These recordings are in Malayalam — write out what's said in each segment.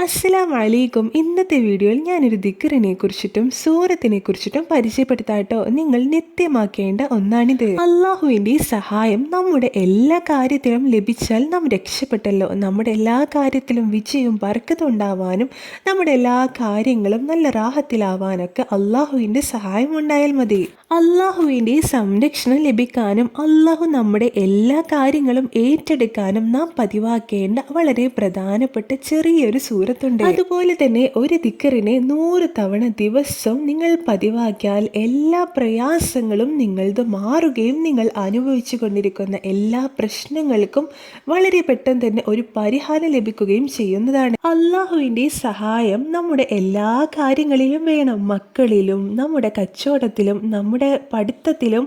അസ്സലാം വലൈക്കും ഇന്നത്തെ വീഡിയോയിൽ ഞാനൊരു ദിക്കറിനെ കുറിച്ചിട്ടും സൂറത്തിനെ കുറിച്ചിട്ടും പരിചയപ്പെടുത്താട്ടോ. നിങ്ങൾ നിത്യമാക്കേണ്ട ഒന്നാണിത്. അള്ളാഹുവിന്റെ സഹായം നമ്മുടെ എല്ലാ കാര്യത്തിലും ലഭിച്ചാൽ നാം രക്ഷപ്പെട്ടല്ലോ. നമ്മുടെ എല്ലാ കാര്യത്തിലും വിജയവും വർക്കത്തുണ്ടാവാനും നമ്മുടെ എല്ലാ കാര്യങ്ങളും നല്ല റാഹത്തിലാവാനൊക്കെ അള്ളാഹുവിന്റെ സഹായം ഉണ്ടായാൽ മതി. അള്ളാഹുവിന്റെ സംരക്ഷണം ലഭിക്കാനും അള്ളാഹു നമ്മുടെ എല്ലാ കാര്യങ്ങളും ഏറ്റെടുക്കാനും നാം പതിവാക്കേണ്ട വളരെ പ്രധാനപ്പെട്ട ചെറിയൊരു സൂറ സൂറത്തുണ്ട് അതുപോലെ തന്നെ ഒരു ദിക്കറിനെ നൂറ് തവണ ദിവസം നിങ്ങൾ പതിവാക്കിയാൽ എല്ലാ പ്രയാസങ്ങളും നിങ്ങളത് മാറുകയും നിങ്ങൾ അനുഭവിച്ചു കൊണ്ടിരിക്കുന്ന എല്ലാ പ്രശ്നങ്ങൾക്കും വളരെ പെട്ടെന്ന് തന്നെ ഒരു പരിഹാരം ലഭിക്കുകയും ചെയ്യുന്നതാണ്. അള്ളാഹുവിന്റെ സഹായം നമ്മുടെ എല്ലാ കാര്യങ്ങളിലും വേണം. മക്കളിലും നമ്മുടെ കച്ചവടത്തിലും നമ്മുടെ പഠിത്തത്തിലും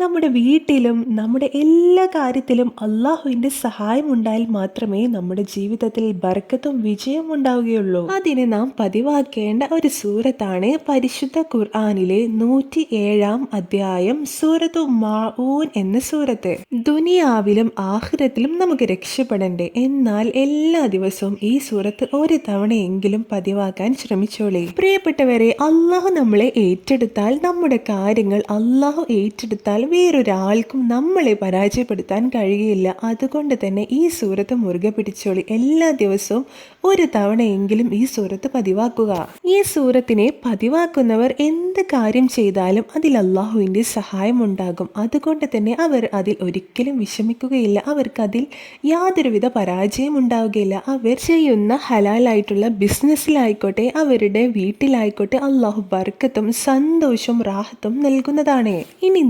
നമ്മുടെ വീട്ടിലും നമ്മുടെ എല്ലാ കാര്യത്തിലും അള്ളാഹുവിന്റെ സഹായം ഉണ്ടായാൽ മാത്രമേ നമ്മുടെ ജീവിതത്തിൽ ബർക്കത്തും വിജയം ഉണ്ടാവുകയുള്ളൂ. അതിനെ നാം പതിവാക്കേണ്ട ഒരു സൂറത്താണ് പരിശുദ്ധ ഖുർആാനിലെ നൂറ്റി ഏഴാം അധ്യായം സൂറത്തു മാഊൻ എന്ന സൂറത്ത്. ദുനിയാവിലും ആഹ്രത്തിലും നമുക്ക് രക്ഷപ്പെടണ്ടേ. എന്നാൽ എല്ലാ ദിവസവും ഈ സൂറത്ത് ഒരു തവണയെങ്കിലും പതിവാക്കാൻ ശ്രമിച്ചോളേ. പ്രിയപ്പെട്ടവരെ അള്ളാഹു നമ്മളെ ഏറ്റെടുത്താൽ നമ്മുടെ കാര്യങ്ങൾ അള്ളാഹു ഏറ്റെടുത്താൽ വേറൊരാൾക്കും നമ്മളെ പരാജയപ്പെടുത്താൻ കഴിയില്ല. അതുകൊണ്ട് തന്നെ ഈ സൂറത്ത് മുറുകെ പിടിച്ചോളി. എല്ലാ ദിവസവും ഒരു തവണയെങ്കിലും ഈ സൂറത്ത് പതിവാക്കുക. ഈ സൂറത്തിനെ പതിവാക്കുന്നവർ എന്ത് കാര്യം ചെയ്താലും അതിൽ അള്ളാഹുവിന്റെ സഹായം ഉണ്ടാകും. അതുകൊണ്ട് തന്നെ അവർ അതിൽ ഒരിക്കലും വിഷമിക്കുകയില്ല. അവർക്ക് അതിൽ യാതൊരുവിധ പരാജയം ഉണ്ടാവുകയില്ല. അവർ ചെയ്യുന്ന ഹലാലായിട്ടുള്ള ബിസിനസ്സിലായിക്കോട്ടെ അവരുടെ വീട്ടിലായിക്കോട്ടെ അള്ളാഹു ബർക്കത്തും സന്തോഷവും റാഹത്തും നൽകുന്നതാണ്. ഇനി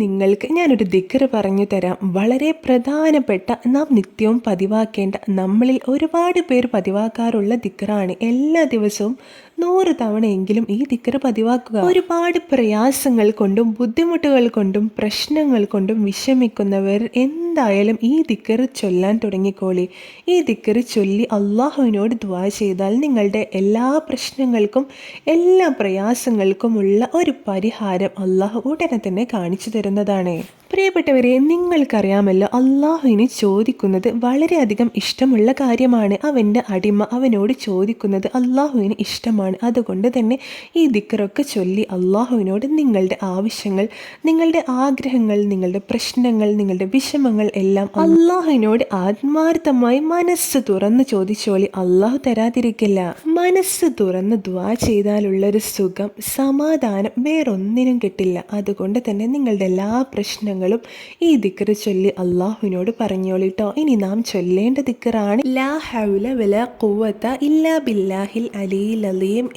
നിങ്ങൾക്ക് ഞാനൊരു ദിക്കറ് പറഞ്ഞു തരാം. വളരെ പ്രധാനപ്പെട്ട നാം നിത്യവും പതിവാക്കേണ്ട നമ്മളിൽ ഒരുപാട് പേർ പതിവാക്കാറുള്ള ദിക്കറാണ്. എല്ലാ ദിവസവും നൂറ് തവണയെങ്കിലും ഈ ദിക്കറ് പതിവാക്കുക. ഒരുപാട് പ്രയാസങ്ങൾ കൊണ്ടും ബുദ്ധിമുട്ടുകൾ കൊണ്ടും പ്രശ്നങ്ങൾ കൊണ്ടും വിഷമിക്കുന്നവർ എന്തായാലും ഈ ദിക്കറ് ചൊല്ലാൻ തുടങ്ങിക്കോളി. ഈ ദിക്കറ് ചൊല്ലി അള്ളാഹുവിനോട് ദ്വാ ചെയ്താൽ നിങ്ങളുടെ എല്ലാ പ്രശ്നങ്ങൾക്കും എല്ലാ പ്രയാസങ്ങൾക്കുമുള്ള ഒരു പരിഹാരം അള്ളാഹു ഉടനെ തന്നെ കാണിച്ചു തരുന്നതാണ്. പ്രിയപ്പെട്ടവരെ നിങ്ങൾക്കറിയാമല്ലോ അള്ളാഹുവിനെ ചോദിക്കുന്നത് വളരെയധികം ഇഷ്ടമുള്ള കാര്യമാണ്. അവന്റെ അടിമ അവനോട് ചോദിക്കുന്നത് അള്ളാഹുവിന് ഇഷ്ടമാണ്. അതുകൊണ്ട് തന്നെ ഈ ദിക്കറൊക്കെ ചൊല്ലി അള്ളാഹുവിനോട് നിങ്ങളുടെ ആവശ്യങ്ങൾ നിങ്ങളുടെ ആഗ്രഹങ്ങൾ നിങ്ങളുടെ പ്രശ്നങ്ങൾ നിങ്ങളുടെ വിഷമങ്ങൾ എല്ലാം അള്ളാഹുവിനോട് ആത്മാർത്ഥമായി മനസ്സ് തുറന്ന് ചോദിച്ചോളി. അള്ളാഹു തരാതിരിക്കില്ല. മനസ്സ് തുറന്ന് ദ്വാ ചെയ്താലുള്ളൊരു സുഖം സമാധാനം വേറൊന്നിനും കിട്ടില്ല. അതുകൊണ്ട് തന്നെ നിങ്ങളുടെ എല്ലാ പ്രശ്നങ്ങളും കാര്യങ്ങളും ഈ ദിക്കറ് ചൊല്ലി അള്ളാഹുവിനോട് പറഞ്ഞോളിട്ടോ ഇനി നാം ചൊല്ലേണ്ട ദിക്കറാണ് ലാ ഇല്ലാ ബില്ലാഹിൽ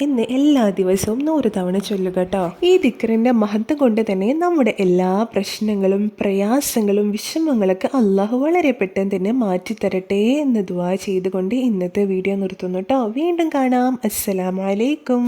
എന്ന് എല്ലാ ദിവസവും നൂറ് തവണ ചൊല്ലുക കേട്ടോ ഈ ദിക്കറിന്റെ മഹത്വം കൊണ്ട് തന്നെ നമ്മുടെ എല്ലാ പ്രശ്നങ്ങളും പ്രയാസങ്ങളും വിഷമങ്ങളൊക്കെ അള്ളാഹു വളരെ പെട്ടെന്ന് തന്നെ മാറ്റിത്തരട്ടെ എന്ന് ദുവാ ചെയ്തുകൊണ്ട് ഇന്നത്തെ വീഡിയോ നിർത്തുന്നു കേട്ടോ വീണ്ടും കാണാം. അസ്സലാമലൈക്കും